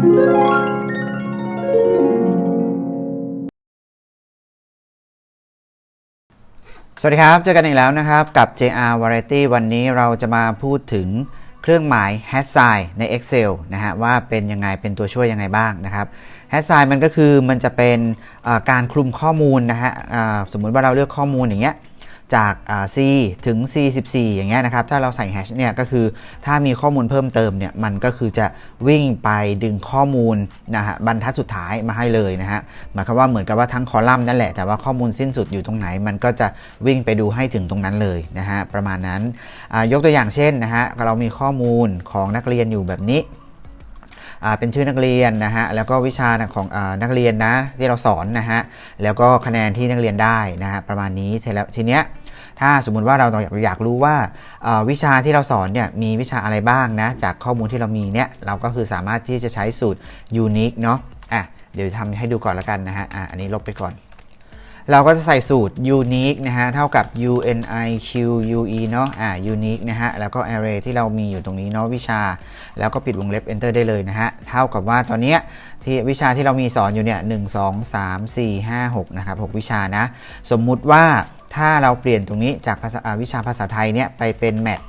สวัสดีครับ เจอกันอีกแล้วนะครับ กับ JR Variety วันนี้เราจะมาพูดถึงเครื่องหมาย h a s sign ใน Excel นะฮะว่าเป็นยังไงเป็นตัวช่วยยังไงบ้างนะครับ h a s sign มันก็คือมันจะเป็นการคลุมข้อมูลนะฮะสมมุติว่าเราเลือกข้อมูลอย่างเงี้ย จาก C ถึง C 14 อย่างเงี้ยนะครับ ถ้าเราใส่แฮชเนี่ยก็คือถ้ามีข้อมูลเพิ่มเติมเนี่ยมันก็คือจะวิ่งไปดึงข้อมูลนะฮะบรรทัดสุดท้ายมาให้เลยนะฮะหมายความว่าเหมือนกับว่าทั้งคอลัมน์นั่นแหละ แต่ว่าข้อมูลสิ้นสุดอยู่ตรงไหน มันก็จะวิ่งไปดูให้ถึงตรงนั้นเลยนะฮะประมาณนั้นยกตัวอย่างเช่นนะฮะเรามีข้อมูลของนักเรียนอยู่แบบนี้เป็นชื่อนักเรียนนะฮะ แล้วก็วิชาของอนักเรียนนะที่เราสอนนะฮะ แล้วก็คะแนนที่นักเรียนได้นะฮะประมาณนี้เสร็จแล้วทีเนี้ย ถ้าสมมุติว่าเราอยากอยากรู้ว่าวิชาที่เราสอนเนี่ยมีวิชาอะไรบ้างนะ จากข้อมูลที่เรามีเนี่ยเราก็คือสามารถที่จะใช้สูตร unique เนาะอะเดี๋ยวทำให้ดูก่อนละกันนะฮะอะอันนี้ลบไปก่อน เราก็จะใส่สูตร unique นะฮะเท่ากับ unique เนาะอ่า unique นะฮะแล้วก็ array ที่เรามีอยู่ตรงนี้เนาะวิชา แล้วก็ปิดวงเล็บ enter ได้เลยนะฮะเท่ากับว่าตอนเนี้ยที่วิชาที่เรามีสอนอยู่เนี่ย1 2 3 4 5 6นะครับ6วิชานะ สมมุติว่า ถ้าเราเปลี่ยนตรงนี้จากภาษาวิชาภาษาไทยเนี่ยไปเป็น math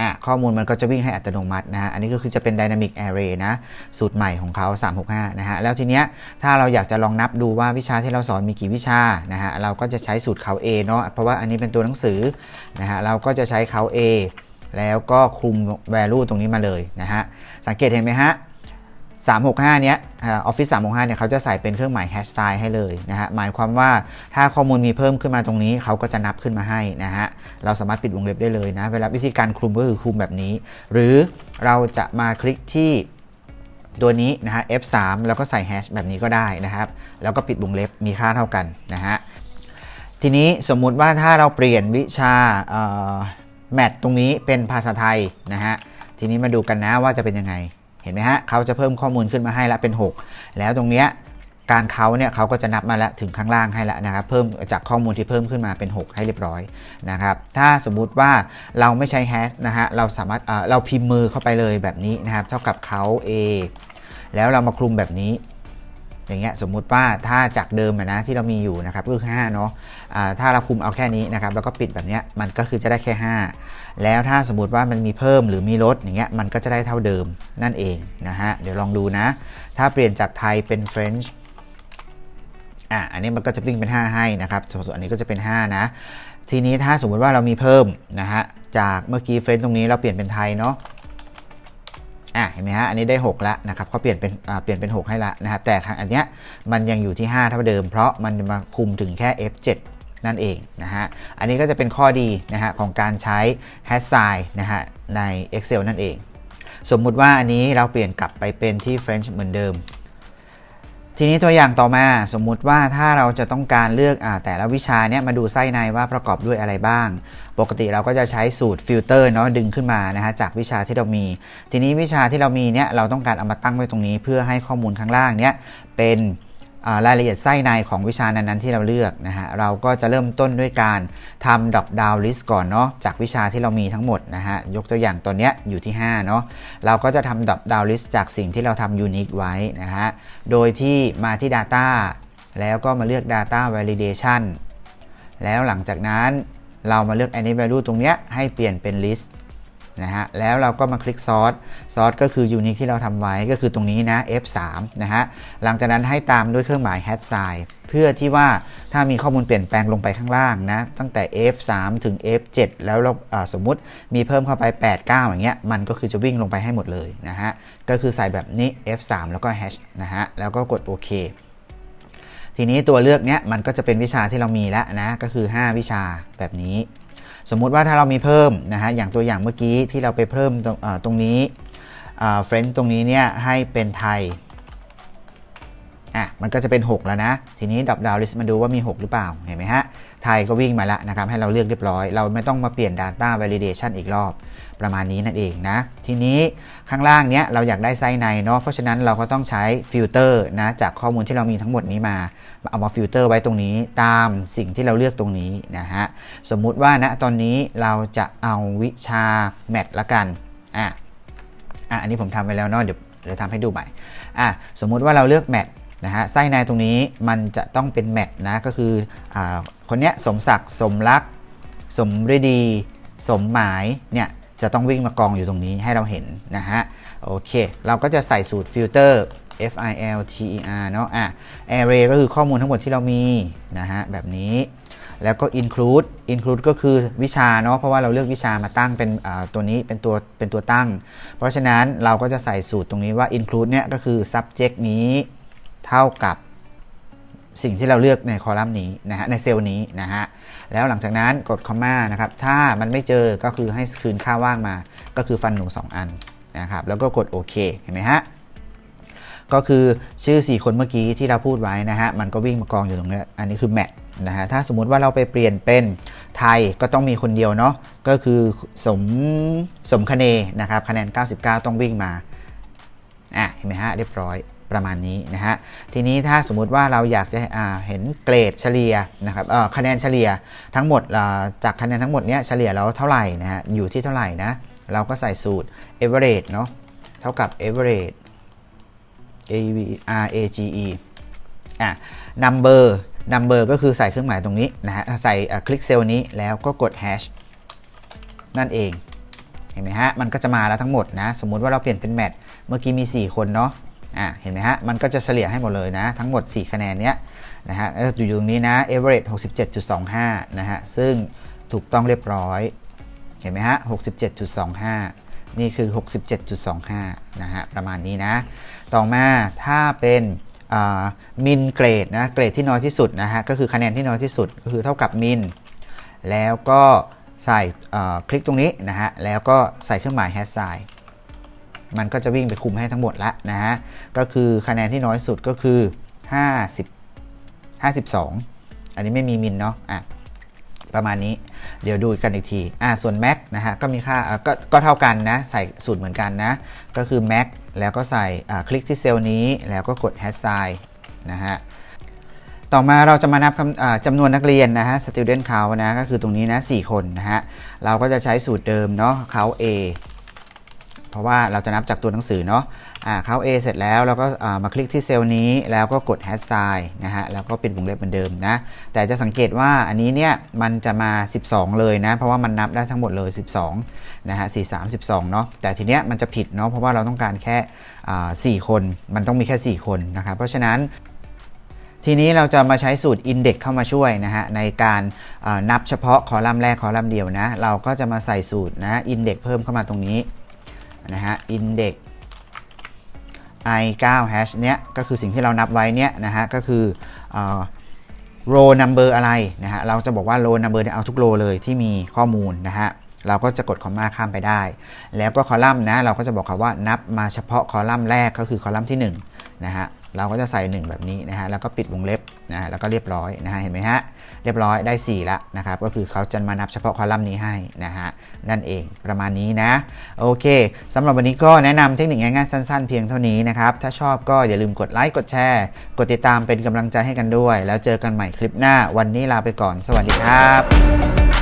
อะข้อมูลมันก็จะวิ่งให้อัตโนมัตินะฮะ อันนี้ก็คือจะเป็น Dynamic Array นะ สูตรใหม่ของเขา 365 นะฮะ แล้วทีเนี้ยถ้าเราอยากจะลองนับดูว่าวิชาที่เราสอนมีกี่วิชา นะฮะ เราก็จะใช้สูตรเขา A เนาะ เพราะว่าอันนี้เป็นตัวหนังสือ นะฮะ เราก็จะใช้เขา A แล้วก็คลุม value ตรงนี้มาเลยนะฮะ สังเกตเห็นไหมฮะ 365 เนี้ยออฟฟิศ365 เนี่ยเขาจะใส่เป็นเครื่องหมายแฮชไทให้เลยนะฮะ หมายความว่าถ้าข้อมูลมีเพิ่มขึ้นมาตรงนี้ เขาก็จะนับขึ้นมาให้นะฮะ เราสามารถปิดวงเล็บได้เลยนะ เวลาวิธีการคลุมก็คือคลุมแบบนี้ หรือเราจะมาคลิกที่ตัวนี้นะฮะ F3 แล้วก็ใส่แฮชแบบนี้ก็ได้นะครับ แล้วก็ปิดวงเล็บมีค่าเท่ากันนะฮะ ทีนี้สมมุติว่าถ้าเราเปลี่ยนวิชาแมทตรงนี้เป็นภาษาไทยนะฮะ ทีนี้มาดูกันนะว่าจะเป็นยังไง เห็นไหมฮะเขาจะเพิ่มข้อมูลขึ้นมาให้แล้วเป็น 6 แล้วตรงเนี้ยการเขาเนี่ยเขาก็จะนับมาแล้วถึงข้างล่างให้แล้วนะครับเพิ่มจากข้อมูลที่เพิ่มขึ้นมาเป็น 6 ให้เรียบร้อยนะครับถ้าสมมุติว่าเราไม่ใช้แฮชนะฮะเราสามารถเอ่อเราพิมพ์มือเข้าไปเลยแบบนี้นะครับ เท่ากับเขา A แล้วเรามาคลุมแบบนี้ อย่างเงี้ยสมมุติว่าถ้าจากเดิมนะที่เรามีอยู่นะครับก็คือ5เนาะะถ้าเราคุมเอาแค่นี้นะครับแล้วก็ปิดแบบเนี้ยมันก็คือจะได้แค่ 5 แล้วถ้าสมมติว่ามันมีเพิ่มหรือมีลดอย่างเงี้ยมันก็จะได้เท่าเดิมนั่นเองนะฮะเดี๋ยวลองดูนะ ถ้าเปลี่ยนจากไทยเป็น French อะอันนี้มันก็จะวิ่งเป็น 5 ให้นะครับส่วนอันนี้ก็จะเป็น 5 นะ ทีนี้ถ้าสมมุติว่าเรามีเพิ่มนะฮะจากเมื่อกี้เฟรนตรงนี้เราเปลี่ยนเป็นไทยเนาะ อะเห็นไหมฮะอันนี้ได้ 6 แล้วนะครับเขาเปลี่ยนเป็นเปลี่ยนเป็น 6 ให้ละนะครับแต่ทางอันเนี้ยมันยังอยู่ที่ 5 เท่าเดิม เพราะมันมาคุมถึงแค่ F7 นั่นเองนะฮะอันนี้ก็จะเป็นข้อดีนะฮะของการใช้ hash sign นะฮะใน Excel นั่นเอง สมมุติว่าอันนี้เราเปลี่ยนกลับไปเป็นที่ French เหมือนเดิม ทีนี้ตัวอย่างต่อมาสมมุติว่าถ้าเราจะต้องการเลือกอแต่ละวิชาเนี้ยมาดูไส้ในว่าประกอบด้วยอะไรบ้าง ปกติเราก็จะใช้สูตรฟิลเตอร์เนาะดึงขึ้นมานะฮะจากวิชาที่เรามี ทีนี้วิชาที่เรามีเนี้ยเราต้องการเอามาตั้งไว้ตรงนี้ เพื่อให้ข้อมูลข้างล่างเนี้ยเป็น รายละเอียดไส้ในของวิชานั้นๆที่เราเลือกนะฮะเราก็จะเริ่มต้นด้วยการทำ drop down list ก่อนเนาะจากวิชาที่เรามีทั้งหมดนะฮะยกตัวอย่างตัวเนี้ยอยู่ที่5เนาะเราก็จะทำ drop down list จากสิ่งที่เราทำ unique ไว้นะฮะโดยที่มาที่ data แล้วก็มาเลือก data validation แล้วหลังจากนั้นเรามาเลือก any value ตรงเนี้ยให้เปลี่ยนเป็น list นะฮะแล้วเราก็มาคลิกซอสซอสก็คือ unique ที่เราทำไว้ก็คือตรงนี้นะ F3 นะฮะหลังจากนั้นให้ตามด้วยเครื่องหมาย hash sign เพื่อที่ว่าถ้ามีข้อมูลเปลี่ยนแปลงลงไปข้างล่างนะ ตั้งแต่ F3 ถึง F7 แล้วเราอ่าสมมุติมีเพิ่มเข้าไป 8 9 อย่างเงี้ยมันก็คือจะวิ่งลงไปให้หมดเลยนะฮะก็คือใส่แบบนี้ F3 แล้วก็ hash นะฮะแล้วก็กดโอเคทีนี้ตัวเลือกเนี้ยมันก็จะเป็นวิชาที่เรามีแล้วนะก็คือ 5 วิชาแบบนี้ สมมุติว่าถ้าเรามีเพิ่มนะฮะอย่างตัวอย่างเมื่อกี้ที่เราไปเพิ่มตรงตรงนี้เฟรนช์ตรงนี้เนี่ยให้เป็นไทย อะมันก็จะเป็น 6 แล้วนะ ทีนี้ดับดาวลิสต์มาดูว่ามี 6 หรือเปล่า เห็นไหมฮะ ไทยก็วิ่งมาแล้วนะครับ ให้เราเลือกเรียบร้อย เราไม่ต้องมาเปลี่ยน Data Validation อีกรอบ ประมาณนี้นั่นเองนะ ทีนี้ข้างล่างเนี้ยเราอยากได้ไส้ในเนาะ เพราะฉะนั้นเราก็ต้องใช้ฟิลเตอร์นะ จากข้อมูลที่เรามีทั้งหมดนี้มา เอามาฟิลเตอร์ไว้ตรงนี้ตามสิ่งที่เราเลือกตรงนี้นะฮะ สมมุติว่าณนะตอนนี้เราจะเอาวิชาแมทละกัน อะ อะ อันนี้ผมทำไปแล้วเนาะ เดี๋ยวหรือทำให้ดูใหม่ อะ สมมุติว่าเราเลือกแมท นะฮะไส้ในตรงนี้มันจะต้องเป็นแมทนะก็คืออคนเนี้ยสมศักดิ์สมรัก สมฤดี สมหมายเนี่ยจะต้องวิ่งมากองอยู่ตรงนี้ให้เราเห็นนะฮะโอเค เราก็จะใส่สูตรฟิลเตอร์ F I L T E R เนาะอะ array ก็คือข้อมูลทั้งหมดที่เรามีนะฮะแบบนี้แล้วก็ include include ก็คือวิชาเนาะเพราะว่าเราเลือกวิชามาตั้งเป็นตัวนี้เป็นตัวเป็นตัวตั้ง เพราะฉะนั้นเราก็จะใส่สูตรตรงนี้ว่า include เนี่ยก็คือ subject นี้ เท่ากับสิ่งที่เราเลือกในคอลัมน์นี้นะฮะในเซลล์นี้นะฮะแล้วหลังจากนั้นกด comma นะครับถ้ามันไม่เจอก็คือให้คืนค่าว่างมา ก็คือฟันหนู 2 อันนะครับแล้วก็กดโอเคเห็นไหมฮะก็คือชื่อ 4 คนเมื่อกี้ที่เราพูดไว้นะฮะมันก็วิ่งมากองอยู่ตรงนี้อันนี้คือแมทนะฮะถ้าสมมุติว่าเราไปเปลี่ยนเป็นไทยก็ต้องมีคนเดียวเนาะก็คือสมสมคะเนนะครับคะแนน 99 ต้องวิ่งมาอะเห็นไหมฮะเรียบร้อย ประมาณนี้นะฮะทีนี้ถ้าสมมุติว่าเราอยากจะเห็นเกรดเฉลี่ยนะครับคะแนนเฉลี่ยทั้งหมดจากคะแนนทั้งหมดเนี้ยเฉลี่ยแล้วเท่าไหร่นะฮะอยู่ที่เท่าไหร่นะเราก็ใส่สูตร average เนาะเท่ากับ average A V R A G E อะ number number ก็คือใส่เครื่องหมายตรงนี้นะฮะใส่คลิกเซลล์นี้แล้วก็กด hash นั่นเองเห็นไหมฮะ มันก็จะมาแล้วทั้งหมดนะ สมมุติว่าเราเปลี่ยนเป็นแมท เมื่อกี้มี 4 คนเนาะ อะเห็นไหมฮะ มันก็จะเฉลี่ยให้หมดเลยนะ ทั้งหมด 4 คะแนนเนี้ยนะฮะอยู่ตรงนี้นะ average 67.25 นะฮะ ซึ่งถูกต้องเรียบร้อย เห็นไหมฮะ 67.25 นี่คือ 67.25 นะฮะ ประมาณนี้นะ ต่อมาถ้าเป็นมินเกรดนะ เกรดที่น้อยที่สุดนะฮะ ก็คือคะแนนที่น้อยที่สุด ก็คือเท่ากับมิน แล้วก็ใส่คลิกตรงนี้นะฮะ แล้วก็ใส่เครื่องหมายแฮชไซน์ มันก็จะวิ่งไปคุมให้ทั้งหมดละนะฮะ ก็คือคะแนนที่น้อยสุดก็คือ 50 52 อันนี้ไม่มีมินเนาะอะประมาณนี้เดี๋ยวดูกันอีกทีอ่าส่วน max นะฮะก็มีค่าก็ก็เท่ากันนะ ใส่สูตรเหมือนกันนะ ก็คือ max แล้วก็ใส่คลิกที่เซลล์นี้แล้วก็กด hash sign นะฮะต่อมาเราจะมานับจำนวนนักเรียนนะฮะ student count นะ ก็คือตรงนี้นะ 4 คนนะฮะ เราก็จะใช้สูตรเดิมเนาะ count A เพราะว่าเราจะนับจากตัวหนังสือเนาะอ่า count A เสร็จแล้วเราก็มาคลิกที่เซลล์นี้แล้วก็กด hash sign นะฮะแล้วก็ปิดวงเล็บเหมือนเดิมนะ แต่จะสังเกตว่าอันนี้เนี่ยมันจะมา 12 เลยนะ เพราะว่ามันนับได้ทั้งหมดเลย 12นะฮะ4 3 12 เนาะแต่ทีเนี้ยมันจะผิดเนาะเพราะว่าเราต้องการแค่ 4 คนมันต้องมีแค่ 4 คนนะครับเพราะฉะนั้นทีนี้เราจะมาใช้สูตร Index เข้ามาช่วยนะฮะในการนับเฉพาะคอลัมน์แรกคอลัมน์เดียวนะ เราก็จะมาใส่สูตรนะ Index เพิ่มเข้ามาตรงนี้ นะฮะ Index i 9 hash เนี้ยก็คือสิ่งที่เรานับไว้เนี้ยนะฮะก็คือ row number อะไรนะฮะเราจะบอกว่า row number เนี่ยเอาทุก row เลยที่มีข้อมูลนะฮะเราก็จะกดคอมมาข้ามไปได้ แล้วก็คอลัมน์นะเราก็จะบอกเขาว่านับมาเฉพาะคอลัมน์แรกก็คือคอลัมน์ที่1นะฮะ เราก็จะใส่ 1 แบบนี้นะฮะแล้วก็ปิดวงเล็บนะฮะแล้วก็เรียบร้อยนะฮะเห็นไหมฮะเรียบร้อยได้ 4ล้วนะครับก็คือเขาจะมานับเฉพาะคอลัมน์นี้ให้นะฮะนั่นเองประมาณนี้นะโอเคสำหรับวันนี้ก็แนะนำเทคนิคง่ายๆสั้นๆ เพียงเท่านี้นะครับถ้าชอบก็อย่าลืมกดไลค์กดแชร์กดติดตามเป็นกำลังใจให้กันด้วย แล้วเจอกันใหม่คลิปหน้าวันนี้ลาไปก่อน สวัสดีครับ